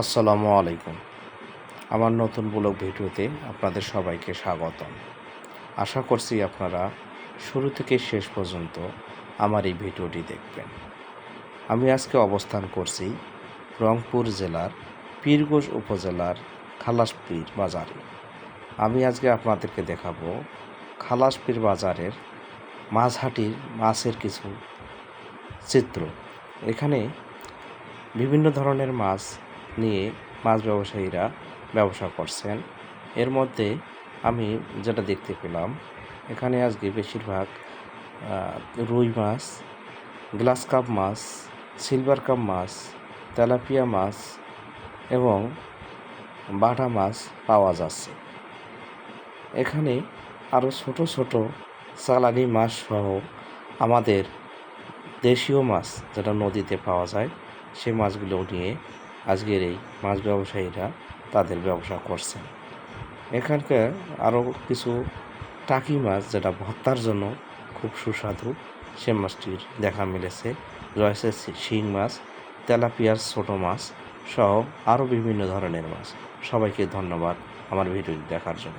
আসসালামু আলাইকুম। আমার নতুন ব্লগ ভিডিওতে আপনাদের সবাইকে স্বাগতম। আশা করছি আপনারা শুরু থেকে শেষ পর্যন্ত আমার এই ভিডিওটি দেখবেন। আমি আজকে অবস্থান করছি রংপুর জেলার পীরগঞ্জ উপজেলার খালাসপীর বাজারে। আমি আজকে আপনাদেরকে দেখাবো খালাসপীর বাজারের মাছহাটির মাছের কিছু চিত্র। এখানে বিভিন্ন ধরনের মাছ নিয়ে মাছ ব্যবসায়ীরা ব্যবসা করছেন। এর মধ্যে আমি যেটা দেখতে পেলাম, এখানে আজকে বেশিরভাগ রুই মাছ, গ্লাস কাপ মাছ, সিলভার কাপ মাছ, তেলাপিয়া মাছ এবং বাটা মাছ পাওয়া যাচ্ছে। এখানে আরও ছোট ছোট চালানি মাছ সহ আমাদের দেশীয় মাছ যেটা নদীতে পাওয়া যায় সেই মাছগুলো নিয়ে আজকের এই মাছ ব্যবসায়ীরা তাদের ব্যবসা করছেন। এখানকার আরও কিছু টাকি মাছ যেটা ভর্তার জন্য খুব সুস্বাদু, সে মাছটির দেখা মিলেছে। রয়েছে শিং মাছ, তেলাপিয়ার ছোট মাছ সহ আরও বিভিন্ন ধরনের মাছ। সবাইকে ধন্যবাদ আমার ভিডিও দেখার জন্য।